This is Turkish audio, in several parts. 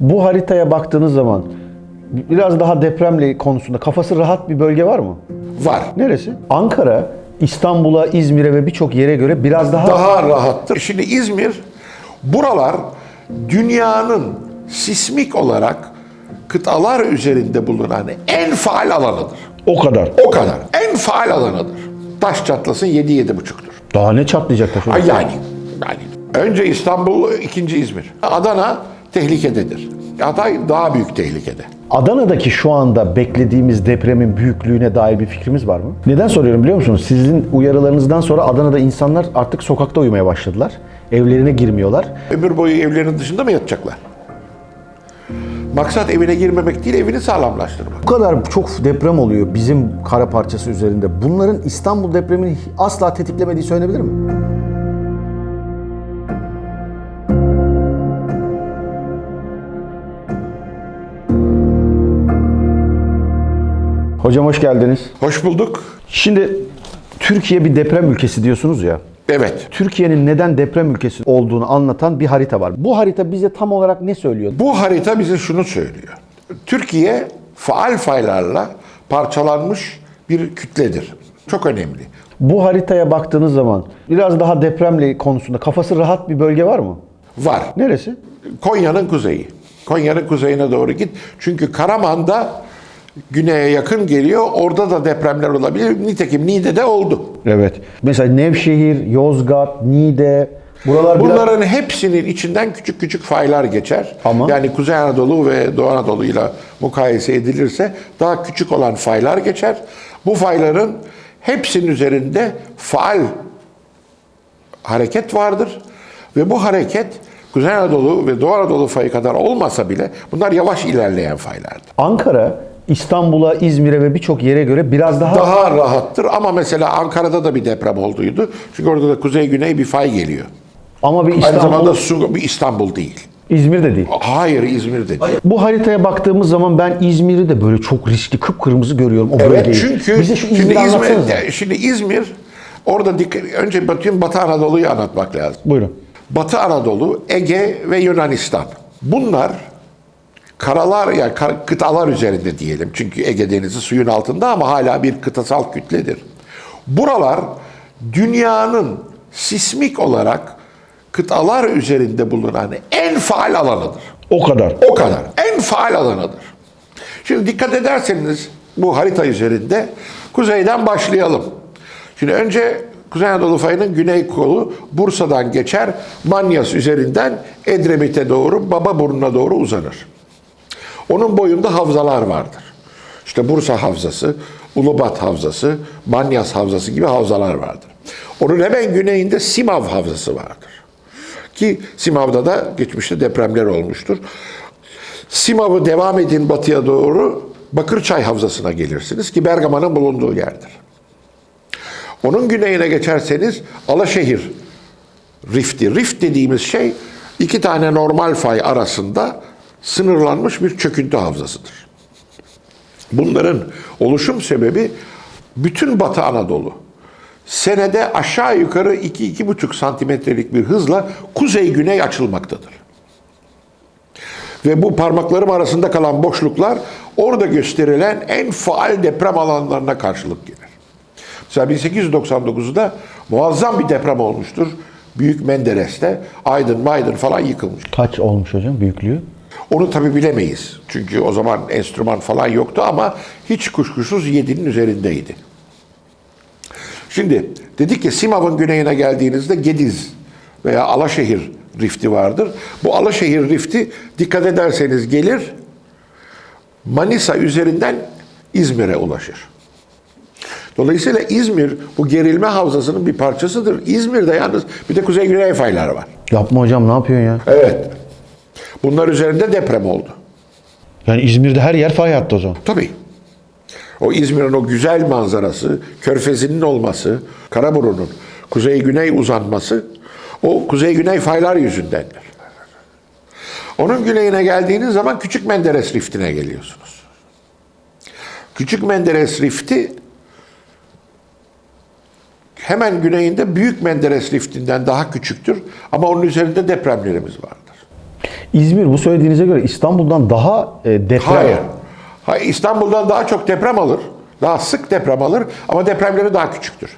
Bu haritaya baktığınız zaman biraz daha depremle konusunda kafası rahat bir bölge var mı? Var. Neresi? Ankara, İstanbul'a, İzmir'e ve birçok yere göre biraz daha, Daha rahattır. Şimdi İzmir, buralar dünyanın sismik olarak kıtalar üzerinde bulunan en faal alanıdır. o kadar. O kadar. En faal alanıdır. Taş çatlasın 7-7,5'tur. Daha ne çatlayacak taş Ay yani, yani. Önce İstanbul, ikinci İzmir. Adana tehlikededir. Aday daha büyük tehlikede. Adana'daki şu anda beklediğimiz depremin büyüklüğüne dair bir fikrimiz var mı? Neden soruyorum biliyor musunuz? Sizin uyarılarınızdan sonra Adana'da insanlar artık sokakta uyumaya başladılar. Evlerine girmiyorlar. Ömür boyu evlerinin dışında mı yatacaklar? Maksat evine girmemek değil, evini sağlamlaştırmak. Bu kadar çok deprem oluyor bizim kara parçası üzerinde. Bunların İstanbul depremini asla tetiklemediği söylenebilir mi? Hocam hoş geldiniz. Hoş bulduk. Şimdi Türkiye bir deprem ülkesi diyorsunuz ya. Evet. Türkiye'nin neden deprem ülkesi olduğunu anlatan bir harita var. Bu harita bize tam olarak ne söylüyor? Bu harita bize şunu söylüyor. Türkiye faal faylarla parçalanmış bir kütledir. Çok önemli. Bu haritaya baktığınız zaman biraz daha depremle konusunda kafası rahat bir bölge var mı? Var. Neresi? Konya'nın kuzeyi. Konya'nın kuzeyine doğru git. Çünkü Karaman'da güneye yakın geliyor. Orada da depremler olabilir. Nitekim Niğde'de oldu. Evet. Mesela Nevşehir, Yozgat, Niğde buralar biraz... Bunların hepsinin içinden küçük küçük faylar geçer. Ama- Yani Kuzey Anadolu ve Doğu Anadolu ile mukayese edilirse daha küçük olan faylar geçer. Bu fayların hepsinin üzerinde faal hareket vardır. Ve bu hareket Kuzey Anadolu ve Doğu Anadolu fayı kadar olmasa bile bunlar yavaş ilerleyen faylardır. Ankara, İstanbul'a, İzmir'e ve birçok yere göre biraz daha... Daha rahattır ama mesela Ankara'da da bir deprem olduydu. Çünkü orada da kuzey-güney bir fay geliyor. Ama bir Aynı İstanbul, zamanda su, bir İstanbul değil. İzmir'de değil. Hayır İzmir'de değil. Bu haritaya baktığımız zaman ben İzmir'i de böyle çok riskli, kıpkırmızı görüyorum o Evet bölgeyi. çünkü Bize şu şimdi İzmir'i. İzmir, şimdi İzmir orada dikkat, önce bütün Batı Anadolu'yu anlatmak lazım. Buyurun. Batı Anadolu, Ege ve Yunanistan. Bunlar karalar yani kar- kıtalar üzerinde diyelim. Çünkü Ege Denizi suyun altında ama hala bir kıtasal kütledir. Buralar dünyanın sismik olarak kıtalar üzerinde bulunan en faal alanıdır. O kadar. O kadar. En faal alanıdır. Şimdi dikkat ederseniz bu harita üzerinde kuzeyden başlayalım. Şimdi önce Kuzey Anadolu fayının güney kolu Bursa'dan geçer, Manyas üzerinden Edremit'e doğru, Bababurnu'na doğru uzanır. Onun boyunda havzalar vardır. İşte Bursa Havzası, Ulubat Havzası, Manyas Havzası gibi havzalar vardır. Onun hemen güneyinde Simav Havzası vardır. Ki Simav'da da geçmişte depremler olmuştur. Simav'ı devam edin batıya doğru Bakırçay Havzası'na gelirsiniz ki Bergama'nın bulunduğu yerdir. Onun güneyine geçerseniz Alaşehir Rifti. Rift dediğimiz şey iki tane normal fay arasında sınırlanmış bir çöküntü havzasıdır. Bunların oluşum sebebi bütün Batı Anadolu senede aşağı yukarı 2-2,5 santimetrelik bir hızla kuzey-güney açılmaktadır. Ve bu parmaklarım arasında kalan boşluklar orada gösterilen en faal deprem alanlarına karşılık gelir. Mesela 1899'da muazzam bir deprem olmuştur. Büyük Menderes'te Aydın Maydın falan yıkılmış. Kaç olmuş hocam büyüklüğü? Onu tabi bilemeyiz. Çünkü o zaman enstrüman falan yoktu ama hiç kuşkusuz 7'nin üzerindeydi. Şimdi dedik ki Simav'ın güneyine geldiğinizde Gediz veya Alaşehir rifti vardır. Bu Alaşehir rifti dikkat ederseniz gelir Manisa üzerinden İzmir'e ulaşır. Dolayısıyla İzmir bu gerilme havzasının bir parçasıdır. İzmir'de yalnız bir de kuzey-güney faylar var. Yapma hocam ne yapıyorsun ya? Evet. Bunlar üzerinde deprem oldu. Yani İzmir'de her yer fay hattı o zaman. Tabii. O İzmir'in o güzel manzarası, körfezinin olması, Karaburun'un kuzey-güney uzanması o kuzey-güney faylar yüzündendir. Onun güneyine geldiğiniz zaman Küçük Menderes Rifti'ne geliyorsunuz. Küçük Menderes Rifti hemen güneyinde Büyük Menderes Rifti'nden daha küçüktür ama onun üzerinde depremlerimiz vardır. İzmir bu söylediğinize göre İstanbul'dan daha e, deprem. Hayır. Hayır. İstanbul'dan daha çok deprem alır. Daha sık deprem alır ama depremleri daha küçüktür.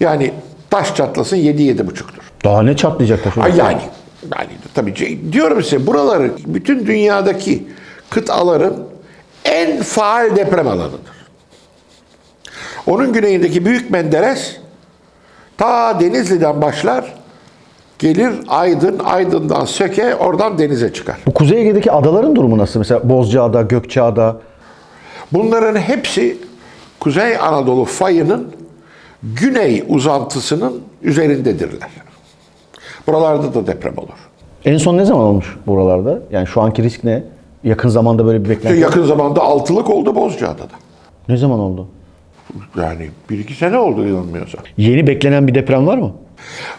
Yani taş çatlasın 7-7,5'tur. Daha ne çatlayacak taş yani, yani tabii diyorum size buraları bütün dünyadaki kıtaların en faal deprem alanıdır. Onun güneyindeki Büyük Menderes ta Denizli'den başlar gelir Aydın, Aydın'dan Söke oradan denize çıkar. Bu Kuzey Ege'deki adaların durumu nasıl? Mesela Bozcaada, Gökçeada. Bunların hepsi Kuzey Anadolu fayının güney uzantısının üzerindedirler. Buralarda da deprem olur. En son ne zaman olmuş buralarda? Yani şu anki risk ne? Yakın zamanda böyle bir beklenti. Yakın zamanda altılık oldu Bozcaada'da. Ne zaman oldu? Yani bir iki sene oldu yanılmıyorsam. Yeni beklenen bir deprem var mı?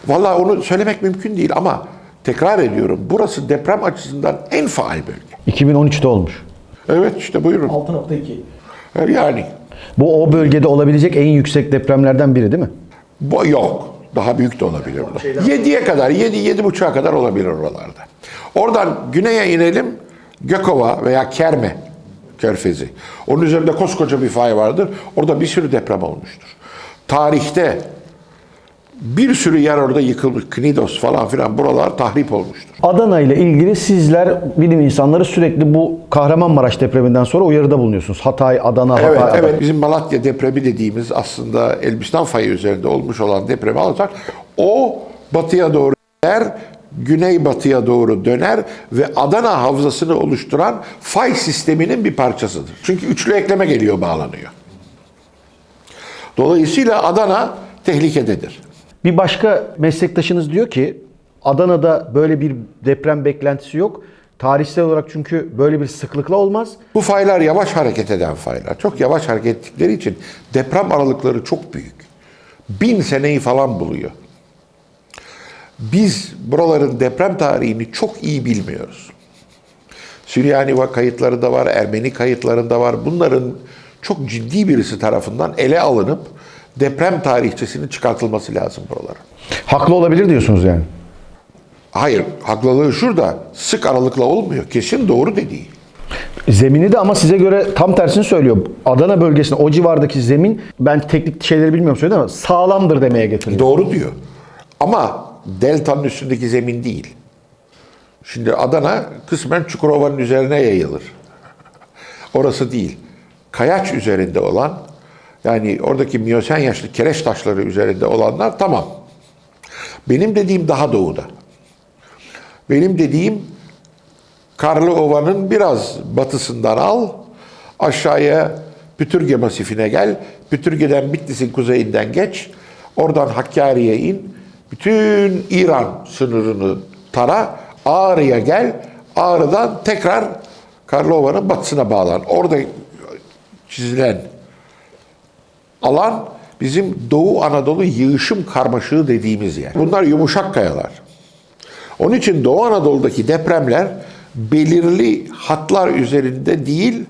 Vallahi onu söylemek mümkün değil ama tekrar ediyorum burası deprem açısından en faal bölge. 2013'te olmuş. Evet işte buyurun. 6.2. Yani Bu o bölgede olabilecek en yüksek depremlerden biri değil mi? bu yok. Daha büyük de olabilir. burada. 7'ye kadar, 7 yedi buçuğa kadar olabilir oralarda. Oradan güneye inelim. Gökova veya Kerme Körfezi. Onun üzerinde koskoca bir fay vardır. Orada bir sürü deprem olmuştur. Tarihte bir sürü yer orada yıkılmış. Knidos falan filan buralar tahrip olmuştur. Adana ile ilgili sizler bilim insanları sürekli bu Kahramanmaraş depreminden sonra uyarıda bulunuyorsunuz. Hatay, Adana, Hatay, Evet, Adana. evet. Bizim Malatya depremi dediğimiz aslında Elbistan fayı üzerinde olmuş olan depremi alırsak o batıya doğru döner, güneybatıya doğru döner ve Adana havzasını oluşturan fay sisteminin bir parçasıdır. Çünkü üçlü ekleme geliyor, bağlanıyor. Dolayısıyla Adana tehlikededir. Bir başka meslektaşınız diyor ki Adana'da böyle bir deprem beklentisi yok. Tarihsel olarak çünkü böyle bir sıklıkla olmaz. Bu faylar yavaş hareket eden faylar. Çok yavaş hareket ettikleri için deprem aralıkları çok büyük. Bin seneyi falan buluyor. Biz buraların deprem tarihini çok iyi bilmiyoruz. Süryani va- kayıtlarında var, Ermeni kayıtlarında var. Bunların çok ciddi birisi tarafından ele alınıp deprem tarihçesinin çıkartılması lazım buralara. Haklı olabilir diyorsunuz yani. Hayır, haklılığı şurada. Sık aralıkla olmuyor. Kesin doğru dediği. Zemini de ama size göre tam tersini söylüyor. Adana bölgesinde o civardaki zemin ben teknik şeyleri bilmiyorum söyledim ama sağlamdır demeye getiriyor. Doğru diyor. Ama deltanın üstündeki zemin değil. Şimdi Adana kısmen Çukurova'nın üzerine yayılır. Orası değil. Kayaç üzerinde olan yani oradaki miyosen yaşlı kereç taşları üzerinde olanlar tamam. Benim dediğim daha doğuda. Benim dediğim Karlı Ova'nın biraz batısından al, aşağıya Pütürge masifine gel, Pütürge'den Bitlis'in kuzeyinden geç, oradan Hakkari'ye in, bütün İran sınırını tara, Ağrı'ya gel, Ağrı'dan tekrar Karlova'nın batısına bağlan. Orada çizilen alan bizim Doğu Anadolu yığışım karmaşığı dediğimiz yer. Bunlar yumuşak kayalar. Onun için Doğu Anadolu'daki depremler belirli hatlar üzerinde değil,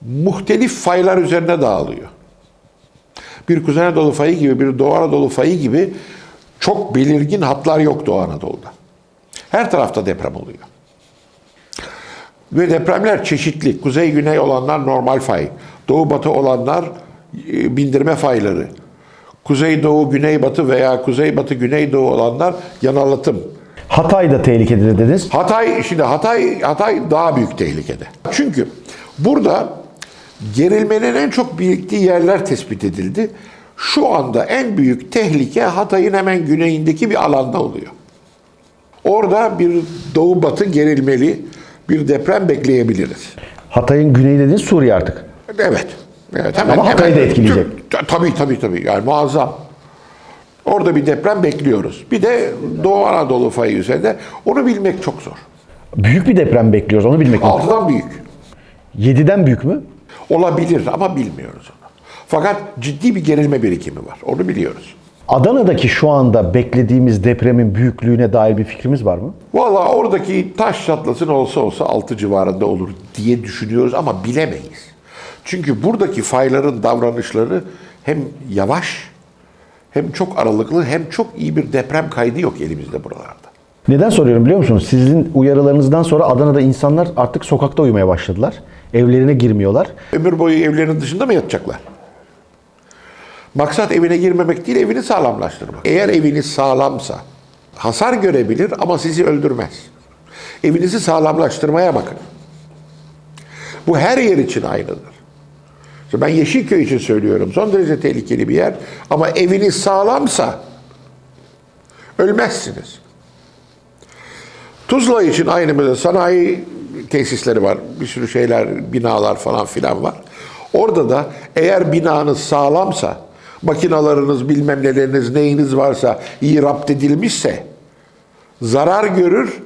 muhtelif faylar üzerine dağılıyor. Bir Kuzey Anadolu fayı gibi, bir Doğu Anadolu fayı gibi çok belirgin hatlar yok Doğu Anadolu'da. Her tarafta deprem oluyor. Ve depremler çeşitli. Kuzey-güney olanlar normal fay. Doğu-batı olanlar e, bindirme fayları. Kuzey-doğu, güney-batı veya kuzey-batı-güney-doğu olanlar yanalatım. Hatay da tehlikede dediniz. Hatay, şimdi Hatay, Hatay daha büyük tehlikede. Çünkü burada gerilmenin en çok biriktiği yerler tespit edildi. Şu anda en büyük tehlike Hatay'ın hemen güneyindeki bir alanda oluyor. Orada bir doğu batı gerilmeli bir deprem bekleyebiliriz. Hatay'ın güneyi dediğiniz Suriye artık. Evet. Evet hemen, Ama Hatay'ı da etkileyecek. Ta- Tabii tabii tabii. Yani muazzam. Orada bir deprem bekliyoruz. Bir de Doğu Anadolu fayı üzerinde. Onu bilmek çok zor. Büyük bir deprem bekliyoruz onu bilmek. Altıdan büyük. 7'den büyük mü? Olabilir ama bilmiyoruz onu. Fakat ciddi bir gerilme birikimi var. Onu biliyoruz. Adana'daki şu anda beklediğimiz depremin büyüklüğüne dair bir fikrimiz var mı? Vallahi oradaki taş çatlasın olsa olsa 6 civarında olur diye düşünüyoruz ama bilemeyiz. Çünkü buradaki fayların davranışları hem yavaş hem çok aralıklı hem çok iyi bir deprem kaydı yok elimizde buralarda. Neden soruyorum biliyor musunuz? Sizin uyarılarınızdan sonra Adana'da insanlar artık sokakta uyumaya başladılar. Evlerine girmiyorlar. Ömür boyu evlerinin dışında mı yatacaklar? Maksat evine girmemek değil, evini sağlamlaştırmak. Eğer eviniz sağlamsa, hasar görebilir ama sizi öldürmez. Evinizi sağlamlaştırmaya bakın. Bu her yer için aynıdır. Ben Yeşilköy için söylüyorum. Son derece tehlikeli bir yer. Ama eviniz sağlamsa ölmezsiniz. Tuzla için aynı sanayi tesisleri var. Bir sürü şeyler, binalar falan filan var. Orada da eğer binanız sağlamsa, makinalarınız, bilmem neleriniz, neyiniz varsa iyi rapt edilmişse zarar görür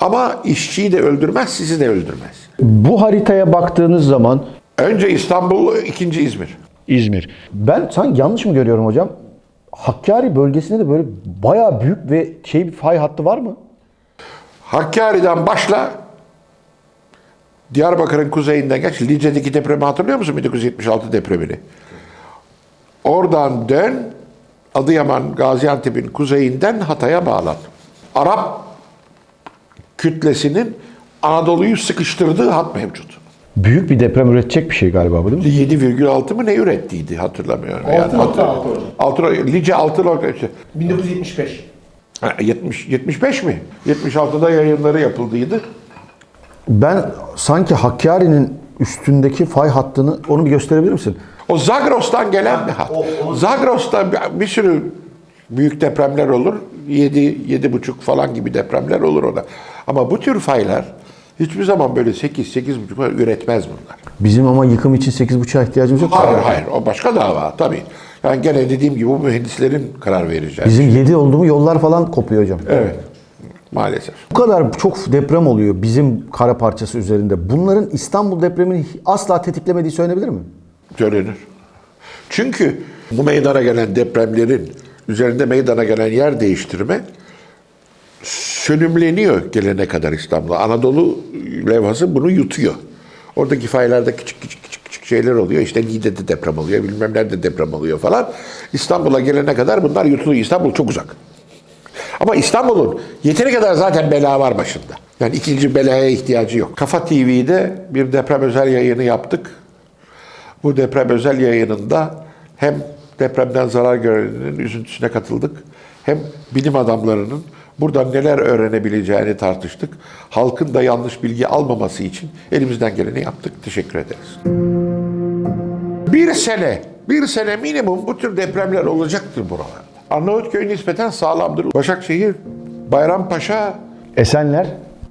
ama işçiyi de öldürmez, sizi de öldürmez. Bu haritaya baktığınız zaman Önce İstanbul, ikinci İzmir. İzmir. Ben sanki yanlış mı görüyorum hocam? Hakkari bölgesinde de böyle bayağı büyük ve şey bir fay hattı var mı? Hakkari'den başla Diyarbakır'ın kuzeyinden geç. Lice'deki depremi hatırlıyor musun? 1976 depremini. Oradan dön Adıyaman, Gaziantep'in kuzeyinden Hatay'a bağlan. Arap kütlesinin Anadolu'yu sıkıştırdığı hat mevcut. Büyük bir deprem üretecek bir şey galiba bu değil mi? 7,6 mı ne ürettiydi hatırlamıyorum. Altı nokta altı hocam. Altı, Lice 6 nokta işte. 1975. Ha, 70, 75 mi? 76'da yayınları yapıldıydı. Ben sanki Hakkari'nin üstündeki fay hattını onu bir gösterebilir misin? O Zagros'tan gelen bir hat. Zagros'ta bir- bir sürü büyük depremler olur. 7 yedi buçuk falan gibi depremler olur orada. Ama bu tür faylar hiçbir zaman böyle 8 8 buçuk üretmez bunlar. Bizim ama yıkım için 8.5'a ihtiyacımız yok. Hayır hayır o başka dava tabii. Yani gene dediğim gibi bu mühendislerin karar vereceği. Bizim 7 oldu mu yollar falan kopuyor hocam. Evet. Maalesef. Bu kadar çok deprem oluyor bizim kara parçası üzerinde. Bunların İstanbul depremini asla tetiklemediği söylenebilir mi? Söylenir. Çünkü bu meydana gelen depremlerin üzerinde meydana gelen yer değiştirme sönümleniyor gelene kadar İstanbul'a. Anadolu levhası bunu yutuyor. Oradaki faylarda küçük küçük küçük küçük şeyler oluyor. İşte Niğde'de deprem oluyor, bilmem nerede deprem oluyor falan. İstanbul'a gelene kadar bunlar yutuluyor. İstanbul çok uzak. Ama İstanbul'un yeteri kadar zaten bela var başında. Yani ikinci belaya ihtiyacı yok. Kafa TV'de bir deprem özel yayını yaptık. Bu deprem özel yayınında hem depremden zarar görenin üzüntüsüne katıldık, hem bilim adamlarının buradan neler öğrenebileceğini tartıştık. Halkın da yanlış bilgi almaması için elimizden geleni yaptık. Teşekkür ederiz. Bir sene, bir sene minimum bu tür depremler olacaktır buralarda. Arnavutköy nispeten sağlamdır. Başakşehir, Bayrampaşa, Esenler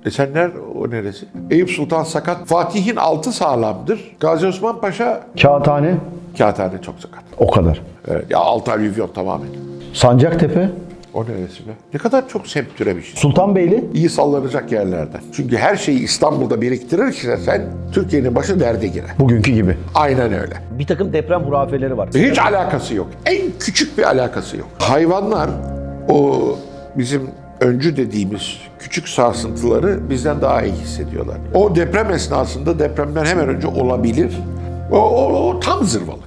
Esenler o neresi? Eyüp Sultan sakat. Fatih'in altı sağlamdır. Gazi Osman Paşa Kağıthane Kağıthane çok sakat. o kadar. Evet, ya altı alüvyon tamamen. Sancaktepe, O neresi be? Ne kadar çok semt türemiş. Sultanbeyli, İyi sallanacak yerlerden. Çünkü her şeyi İstanbul'da biriktirirsen sen Türkiye'nin başı derde girer. bugünkü gibi. Aynen öyle. Bir takım deprem hurafeleri var. Hiç alakası yok. En küçük bir alakası yok. Hayvanlar o bizim öncü dediğimiz küçük sarsıntıları bizden daha iyi hissediyorlar. O deprem esnasında depremden hemen önce olabilir. O, o, o tam zırvalık.